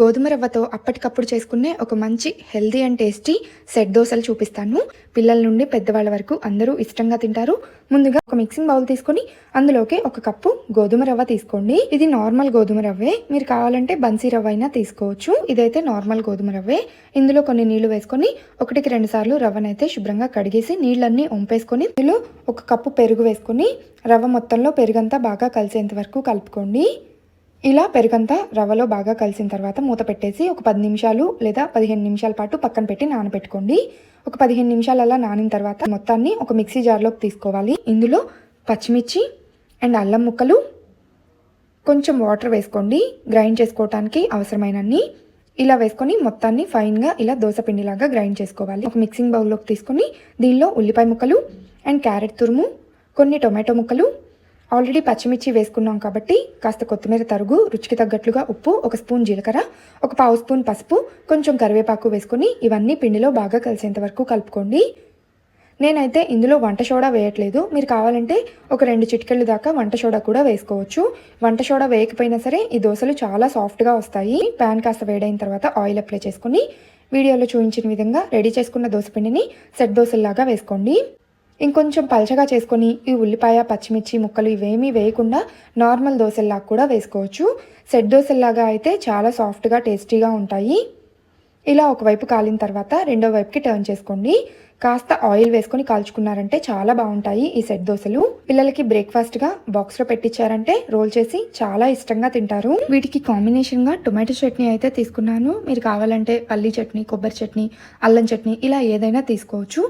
గోధుమ రవ్వతో అప్పటికప్పుడు చేసుకునే ఒక మంచి హెల్దీ అండ్ టేస్టీ సెట్ దోశలు చూపిస్తాను. పిల్లల నుండి పెద్దవాళ్ళ వరకు అందరూ ఇష్టంగా తింటారు. ముందుగా ఒక మిక్సింగ్ బౌల్ తీసుకొని అందులోకి ఒక కప్పు గోధుమ రవ్వ తీసుకోండి. ఇది నార్మల్ గోధుమ రవ్వే. మీరు కావాలంటే బన్సీ రవ్వ అయినా తీసుకోవచ్చు. ఇదైతే నార్మల్ గోధుమ రవ్వే. ఇందులో కొన్ని నీళ్ళు వేసుకొని ఒకటికి రెండు సార్లు రవ్వనైతే శుభ్రంగా కడిగేసి నీళ్ళన్నీ ఒంపేసుకొని ఇందులో ఒక కప్పు పెరుగు వేసుకొని రవ్వ మొత్తంలో పెరుగంతా బాగా కలిసేంత వరకు కలుపుకోండి. ఇలా పెరుగంతా రవ్వలో బాగా కలిసిన తర్వాత మూత పెట్టేసి ఒక పది నిమిషాలు లేదా పదిహేను నిమిషాల పాటు పక్కన పెట్టి నానబెట్టుకోండి. ఒక పదిహేను నిమిషాలు అలా నానిన తర్వాత మొత్తాన్ని ఒక మిక్సీ జార్లోకి తీసుకోవాలి. ఇందులో పచ్చిమిర్చి అండ్ అల్లం ముక్కలు కొంచెం వాటర్ వేసుకోండి. గ్రైండ్ చేసుకోవటానికి అవసరమైనన్ని. ఇలా వేసుకొని మొత్తాన్ని ఫైన్గా ఇలా దోశపిండిలాగా గ్రైండ్ చేసుకోవాలి. ఒక మిక్సింగ్ బౌల్లోకి తీసుకొని దీనిలో ఉల్లిపాయ ముక్కలు అండ్ క్యారెట్ తురుము కొన్ని టొమాటో ముక్కలు ఆల్రెడీ పచ్చిమిర్చి వేసుకున్నాం కాబట్టి కాస్త కొత్తిమీర తరుగు రుచికి తగ్గట్లుగా ఉప్పు ఒక స్పూన్ జీలకర్ర ఒక పావు స్పూన్ పసుపు కొంచెం కరివేపాకు వేసుకుని ఇవన్నీ పిండిలో బాగా కలిసేంత వరకు కలుపుకోండి. నేనైతే ఇందులో వంట సోడా వేయట్లేదు. మీరు కావాలంటే ఒక రెండు చిటికెళ్ళు దాకా వంట సోడా కూడా వేసుకోవచ్చు. వంట సోడా వేయకపోయినా సరే ఈ దోశలు చాలా సాఫ్ట్గా వస్తాయి. ప్యాన్ కాస్త వేడైన తర్వాత ఆయిల్ అప్లై చేసుకుని వీడియోలో చూపించిన విధంగా రెడీ చేసుకున్న దోశ పిండిని సెట్ దోశల్లాగా వేసుకోండి. ఇంకొంచెం పలచగా చేసుకొని ఈ ఉల్లిపాయ పచ్చిమిర్చి ముక్కలు ఇవేమీ వేయకుండా నార్మల్ దోశల్లాగా కూడా వేసుకోవచ్చు. సెట్ దోశల్లాగా అయితే చాలా సాఫ్ట్గా టేస్టీగా ఉంటాయి. ఇలా ఒకవైపు కాలిన తర్వాత రెండో వైపుకి టర్న్ చేసుకోండి. కాస్త ఆయిల్ వేసుకొని కాల్చుకున్నారంటే చాలా బాగుంటాయి ఈ సెట్ దోశలు. పిల్లలకి బ్రేక్ఫాస్ట్గా బాక్స్లో పెట్టించారంటే రోల్ చేసి చాలా ఇష్టంగా తింటారు. వీటికి కాంబినేషన్గా టొమాటో చట్నీ అయితే తీసుకున్నాను. మీరు కావాలంటే పల్లీ చట్నీ కొబ్బరి చట్నీ అల్లం చట్నీ ఇలా ఏదైనా తీసుకోవచ్చు.